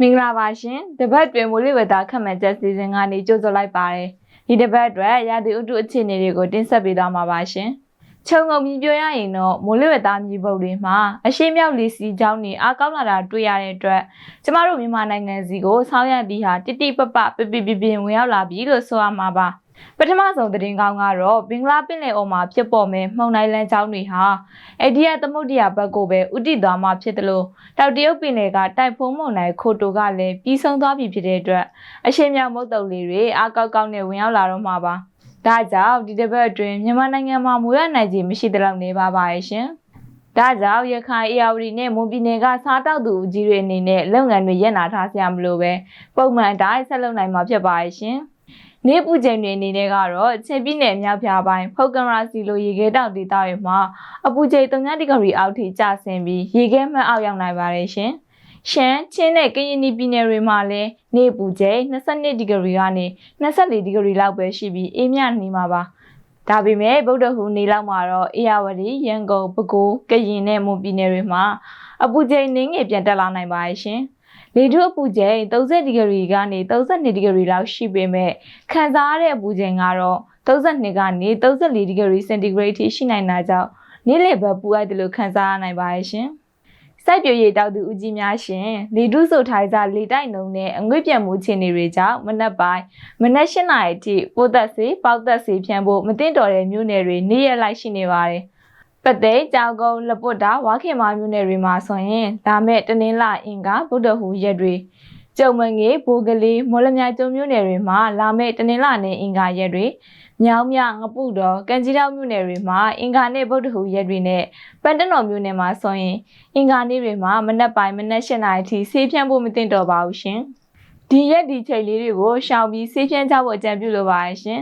မင်္ဂလာပါရှင်တပတ်တွင်မိုးလေဝသခက်မှန်ချက်စီစဉ်ကနေကြိုဆိုလိုက်ပါတယ်ဒီတပတ်အတွက်ရာသီဥတုအခြေအနေတွေကိုတင်ဆက်ပေးသွားမှာပါရှင်ခြုံငုံမြင်ပြောရရင်တော့မိုးလေဝသမြေပုံတွေမှာအရှိမြောက်လီစီချောင်းတွေအားကောင်းလာတာတွေ့ရတဲ့အတွက်ကျမတို့မြန်မာနိုင်ငံစီကိုဆောင်းရသည်ဟာတိတိပပပပပပင်ဝင်ရောက်လာပြီလို့ဆိုရမှာပါ ပထမဆုံးသတင်းကောင်းကတော့ဘင်္ဂလားပင်လယ်အော်မှာဖြစ်ပေါ်မဲ့မှုန်တိုင်းလန်းချောင်းတွေဟာအိန္ဒိယသမုဒ္ဒရာဘက်ကိုပဲဥတီသွားမှာဖြစ်တယ်လို့တောက်တရုတ်ပင်လယ်ကတိုက်ဖုံးမုန်တိုင်းခိုတိုကလည်းပြီးဆုံးသွားပြီဖြစ်တဲ့အတွက်အရှိန်မြောက်မုတ်တုံလေးတွေအားကောက်ကောက်နဲ့ဝင်ရောက်လာတော့မှာပါဒါကြောင့်ဒီတစ်ပတ်အတွင်းမြန်မာနိုင်ငံမှာမူရနိုင်ခြင်းမရှိတဲ့လောက်နေပါပါရဲ့ရှင်ဒါကြောင့်ရခိုင်အေရဝတီနဲ့မွန်ပြည်နယ်ကစားတောက်သူအကြီးတွေအနေနဲ့လုပ်ငန်းတွေရပ်နာထားစရာမလိုပဲပုံမှန်အတိုင်းဆက်လုပ်နိုင်မှာဖြစ်ပါရဲ့ရှင်။ နေပူချိန်တွေအနေနဲ့ကတော့ချင်းပြည်နယ်မြောက်ပြားပိုင်းဖုတ်ကရာစီလိုရေခဲတောက်ဒေသတွေမှာအပူချိန်3ဒီဂရီအောက်ထိကျဆင်းပြီးရေခဲမှတ်အောက်ရောက်နိုင်ပါတယ်ရှင်။ရှမ်းချင်းနဲ့ကရင်ပြည်နယ်တွေမှာလည်းနေပူချိန်22ဒီဂရီကနေ24ဒီဂရီလောက်ပဲရှိပြီးအေးမြနေမှာပါ။ဒါပေမဲ့ဗုဒ္ဓဟူနေလောက်မှာတော့အေရဝတီရန်ကုန်ပဲခူးကရင်နဲ့မွန်ပြည်နယ်တွေမှာအပူချိန်နှင်းငယ်ပြန်တက်လာနိုင်ပါရဲ့ရှင်။ လေထုအပူချိန်30ဒီဂရီကနေ32ဒီဂရီလောက်ရှိပေမဲ့ခံစားရတဲ့အပူချိန်ကတော့32ကနေ34ဒီဂရီစင်တီဂရိတ်ထိရှိနိုင်တာကြောင့်နေ့လယ်ဘက်ပူအိုက်တယ်လို့ခံစားရနိုင်ပါရဲ့ရှင်။စိုက်ပျိုးရေးတောက်သူဦးကြီးများရှင်လေထုဆိုထိုင်စားလေတိုက်နှုံနဲ့အငွေ့ပြတ်မှုခြေနေတွေကြောင့်မနက်ပိုင်းမနက်၈နာရီထိပိုးသက်စေပေါက်သက်စေဖြန့်ဖို့မတင်တော်တဲ့မြို့နယ်တွေနေ့ရက်လိုက်ရှိနေပါတယ်။ ပသိမ်ကြောက်ကုန်းလပွတ်တာဝါခင်မာမြို့နယ်တွေမှာဆိုရင်ဒါမဲ့တနင်္လာအင်္ဂါဗုဒ္ဓဟူရက်တွေကျုံမငေဘိုးကလေးမော်လမြိုင်ကျုံမြို့နယ်တွေမှာလာမဲ့တနင်္လာနဲ့အင်္ဂါရက်တွေမြောင်းမြငပုတော်ကံကြီးတောင်မြို့နယ်တွေမှာအင်္ဂါနဲ့ဗုဒ္ဓဟူရက်တွေနဲ့ပန်တနော်မြို့နယ်မှာဆိုရင်အင်္ဂါနေ့တွေမှာမနက်ပိုင်းမနက်၈နာရီထိဆေးဖြန့်ဖို့မသင့်တော်ပါဘူးရှင်ဒီရက်ဒီချိန်လေးတွေကိုရှောင်ပြီးဆေးဖြန့်ကြဖို့အကြံပြုလိုပါရဲ့ရှင်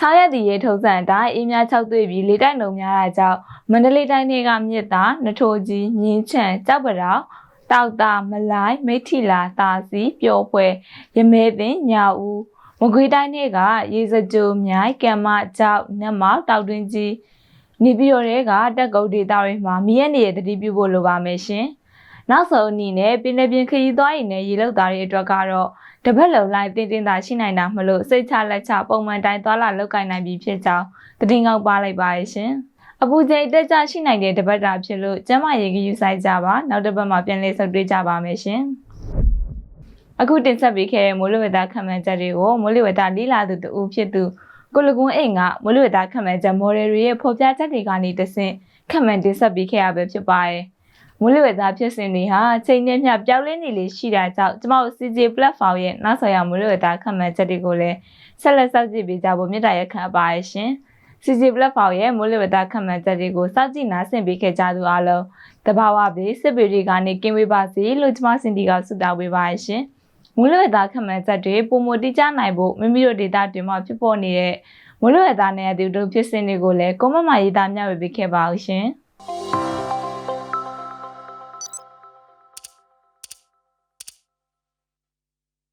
ဆောင်းရက်ဒီရေထုံးစံအတိုင်းအေးများ၆တွေ့ပြီးလေတိုက်နှုံများတာကြောင့်မန္တလေးတိုင်းတွေကမြစ်သားနထိုးကြီးမြင်းချံကြောက်ပတောင်တောက်တာမလိုက်မိထီလာတာစီပျော်ပွဲရမဲပင်ညာဦးမကွေးတိုင်းတွေကရေစကြိုမြိုင်ကံမကြောက်နတ်မောက်တောက်တွင်းကြီးနေပြည်တော်တွေကတက်ကုတ်ဒေတာတွေမှာမြည့်ရနေရတတိပြုဖို့လိုပါမယ်ရှင်နောက်ဆုံးအနေနဲ့ပင်လယ်ပြင်ခရီးသွားရင်လည်းရေလောက်သားတွေအတွက်ကတော့ တပတ်လုံးလိုက်တင်းတင်းသာရှိနိုင်တာမလို့စိတ်ချလက်ချပုံမှန်တိုင်းသွားလာလောက်ကင်နိုင်ပြီဖြစ်ကြောင်းတည်ငောက်ပါလိုက်ပါရဲ့ရှင်အပူချိန်တက်ကြရှိနိုင်တဲ့တပတ်တာဖြစ်လို့ကျမရေကြီးယူဆိုင်ကြပါနောက်တစ်ပတ်မှာပြန်လည်ဆုပ်တွေးကြပါမယ်ရှင်အခုတင်ဆက်ပေးခဲ့တဲ့မိုးလေဝသခံမှန်းချက်တွေကိုမိုးလေဝသလီလာသူတူဖြစ်သူကိုလကွန်းအိမ်ကမိုးလေဝသခံမှန်းချက်မော်ဒယ်တွေရဲ့ဖော်ပြချက်တွေကနေတဆင့်ခံမှန်းတင်ဆက်ပေးခဲ့ရပဲဖြစ်ပါတယ် မိုးလေဝသဖြစ်စဉ်တွေဟာချိန်နဲ့မျှပြောင်းလဲနေလေရှိတာကြောင့်ကျမတို့ CJ platform ရဲ့နောက်ဆက်ရမိုးလေဝသခံမှန်းချက်တွေကိုလည်းဆက်လက်စောင့်ကြည့်ပေးကြဖို့မြစ်တာရက်ခံအပ်ပါရရှင်။ CJ platform ရဲ့မိုးလေဝသခံမှန်းချက်တွေကိုစောင့်ကြည့်နားဆင်ပေးခဲ့ကြသူအားလုံးတဘာဝဘေးစစ်ပေတွေကနေကင်းဝေးပါစေလို့ကျမစင်တီကဆုတောင်းပေးပါရရှင်။မိုးလေဝသခံမှန်းချက်တွေပုံမတိကျနိုင်ဖို့မိမိတို့ဒေတာတွင်မှဖြစ်ပေါ်နေတဲ့မိုးလေဝသနဲ့အတူတူဖြစ်စဉ်တွေကိုလည်းကွန်မန့်မှာရေးသားမျှဝေပေးခဲ့ပါဦးရှင်။